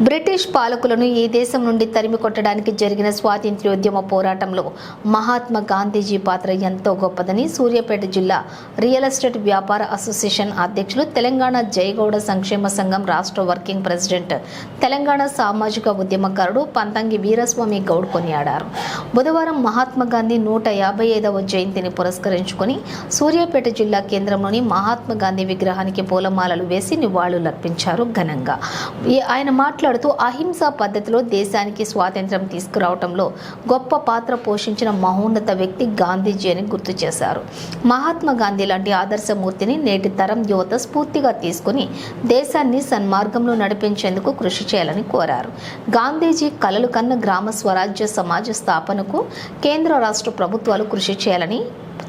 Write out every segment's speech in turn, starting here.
British పాలకులను ఈ దేశం నుండి తరిమి కొట్టడానికి జరిగిన స్వాతంత్ర్యోద్యమ పోరాటంలో మహాత్మా గాంధీజీ పాత్ర ఎంతో గొప్పదని సూర్యాపేట జిల్లా రియల్ ఎస్టేట్ వ్యాపార అసోసియేషన్ అధ్యక్షులు తెలంగాణ జయగౌడ సంక్షేమ సంఘం రాష్ట్ర వర్కింగ్ ప్రెసిడెంట్ తెలంగాణ సామాజిక ఉద్యమకారుడు పంతంగి వీరస్వామి గౌడ్ కొనియాడారు. బుధవారం మహాత్మా గాంధీ నూట యాభై ఐదవ జయంతిని పురస్కరించుకొని సూర్యాపేట జిల్లా కేంద్రంలోని మహాత్మా గాంధీ విగ్రహానికి పూలమాలలు వేసి నివాళులర్పించారు ఘనంగా. ఆయన ఆయన మాట్లాడుతూ అహింసా పద్ధతిలో దేశానికి స్వాతంత్ర్యం తీసుకురావడంలో గొప్ప పాత్ర పోషించిన మహోన్నత వ్యక్తి గాంధీజీ అని గుర్తు చేశారు. మహాత్మా గాంధీ లాంటి ఆదర్శమూర్తిని నేటి తరం యువత స్ఫూర్తిగా తీసుకుని దేశాన్ని సన్మార్గంలో నడిపించేందుకు కృషి చేయాలని కోరారు. గాంధీజీ కలలు కన్న గ్రామ స్వరాజ్య సమాజ స్థాపనకు కేంద్ర రాష్ట్ర ప్రభుత్వాలు కృషి చేయాలని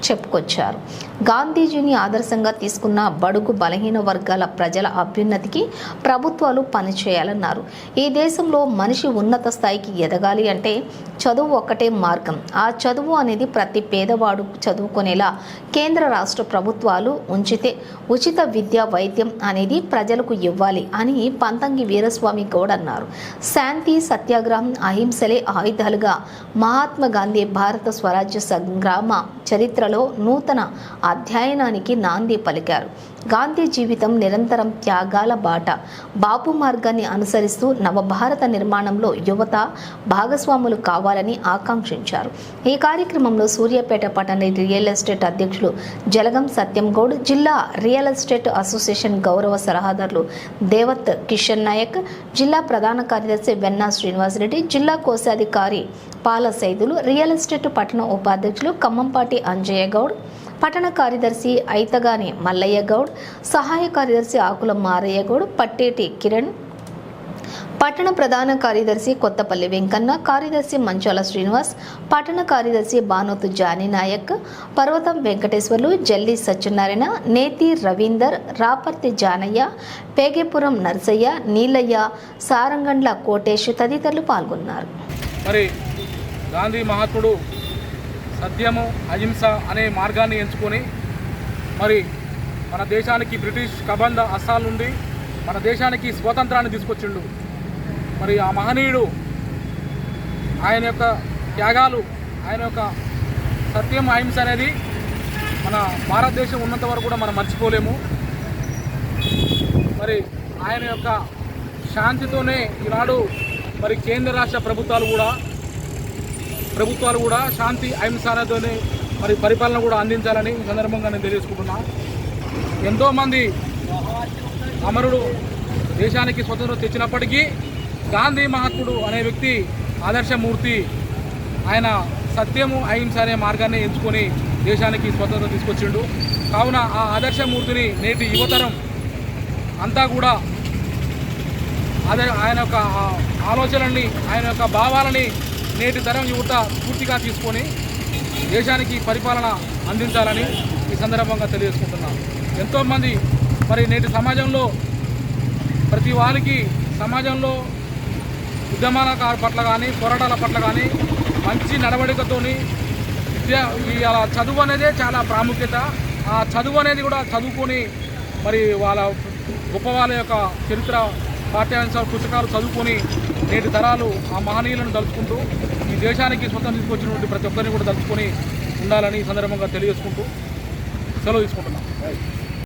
చెప్పుకొచ్చారు. గాంధీజీని ఆదర్శంగా తీసుకున్న బడుగు బలహీన వర్గాల ప్రజల అభ్యున్నతికి ప్రభుత్వాలు పనిచేయాలన్నారు. ఈ దేశంలో మనిషి ఉన్నత స్థాయికి ఎదగాలి అంటే చదువు ఒక్కటే మార్గం. ఆ చదువు అనేది ప్రతి పేదవాడు చదువుకునేలా కేంద్ర రాష్ట్ర ప్రభుత్వాలు ఉంచితే ఉచిత విద్య వైద్యం అనేది ప్రజలకు ఇవ్వాలి అని పంతంగి వీరస్వామి గౌడ్ అన్నారు. శాంతి సత్యాగ్రహం అహింసలే ఆయుధాలుగా మహాత్మా గాంధీ భారత స్వరాజ్య సంగ్రామ చరిత్రలో నూతన అధ్యయనానికి నాంది పలికారు. గాంధీ జీవితం నిరంతరం త్యాగాల బాట. బాపు మార్గాన్ని అనుసరిస్తూ నవభారత నిర్మాణంలో యువత భాగస్వాములు కావాలని ఆకాంక్షించారు. ఈ కార్యక్రమంలో సూర్యాపేట పట్టణ రియల్ ఎస్టేట్ అధ్యక్షులు జలగం సత్యంగౌడ్ జిల్లా రియల్ ఎస్టేట్ అసోసియేషన్ గౌరవ సలహాదారులు దేవత్ కిషన్ నాయక్ జిల్లా ప్రధాన కార్యదర్శి వెన్నా శ్రీనివాసరెడ్డి జిల్లా కోశాధికారి పాల సైదులు రియల్ ఎస్టేట్ పట్టణ ఉపాధ్యక్షులు ఖమ్మంపాటి అంజయ్య గౌడ్ పట్టణ కార్యదర్శి ఐతగాని మల్లయ్య గౌడ్ సహాయ కార్యదర్శి ఆకుల మారయ్య గౌడ్ పట్టేటి కిరణ్ పట్టణ ప్రధాన కార్యదర్శి కొత్తపల్లి వెంకన్న కార్యదర్శి మంచాల శ్రీనివాస్ పట్టణ కార్యదర్శి బానోతు జానీ నాయక్ పర్వతం వెంకటేశ్వర్లు జల్లి సత్యనారాయణ నేతి రవీందర్ రాపర్తి జానయ్య పేగేపురం నర్సయ్య నీలయ్య సారంగండ్ల కోటేష్ తదితరులు పాల్గొన్నారు. మరి గాంధీ మహాత్ముడు సత్యము అహింస అనే మార్గాన్ని ఎంచుకొని మరి మన దేశానికి బ్రిటిష్ కబంధ అస్సాల నుండి మన దేశానికి స్వాతంత్రాన్ని తీసుకొచ్చిండు. మరి ఆ మహనీయుడు ఆయన యొక్క త్యాగాలు ఆయన యొక్క సత్యం అహింస అనేది మన భారతదేశం ఉన్నంత వరకు కూడా మనం మర్చిపోలేము. మరి ఆయన యొక్క శాంతితోనే ఈనాడు మరి కేంద్ర రాష్ట్ర ప్రభుత్వాలు కూడా ప్రభుత్వాలు కూడా శాంతి అహింసలతోనే మరి పరిపాలన కూడా అందించాలని ఈ సందర్భంగా నేను తెలియజేసుకుంటున్నా. ఎంతోమంది అమరుడు దేశానికి స్వతంత్రం తెచ్చినప్పటికీ గాంధీ మహాత్ముడు అనే వ్యక్తి ఆదర్శమూర్తి ఆయన సత్యము అహింస అనే మార్గాన్ని ఎంచుకొని దేశానికి స్వతంత్రం తీసుకొచ్చిండు. కావున ఆ ఆదర్శమూర్తిని నేటి యువతరం అంతా కూడా అదే ఆయన యొక్క ఆలోచనల్ని ఆయన యొక్క భావాలని నేటి తరం యువత పూర్తిగా తీసుకొని దేశానికి పరిపాలన అందించాలని ఈ సందర్భంగా తెలియజేసుకుంటున్నాను ఎంతోమంది మరి నేటి సమాజంలో ప్రతి వారికి సమాజంలో ఉద్యమాల పట్ల కానీ పోరాటాల పట్ల కానీ మంచి నడవడికతోని విద్య ఈ చదువు అనేదే చాలా ప్రాముఖ్యత. ఆ చదువు అనేది కూడా చదువుకొని మరి వాళ్ళ గొప్ప వాళ్ళ యొక్క చరిత్ర పాఠ్యాంశాలు పుస్తకాలు చదువుకొని నేటి తరాలు ఆ మహనీయులను తలుచుకుంటూ ఈ దేశానికి స్వతంత్రం తీసుకొచ్చినటువంటి ప్రతి ఒక్కరిని కూడా తలుచుకొని ఉండాలని సందర్భంగా తెలియజేసుకుంటూ సెలవు తీసుకుంటున్నాం.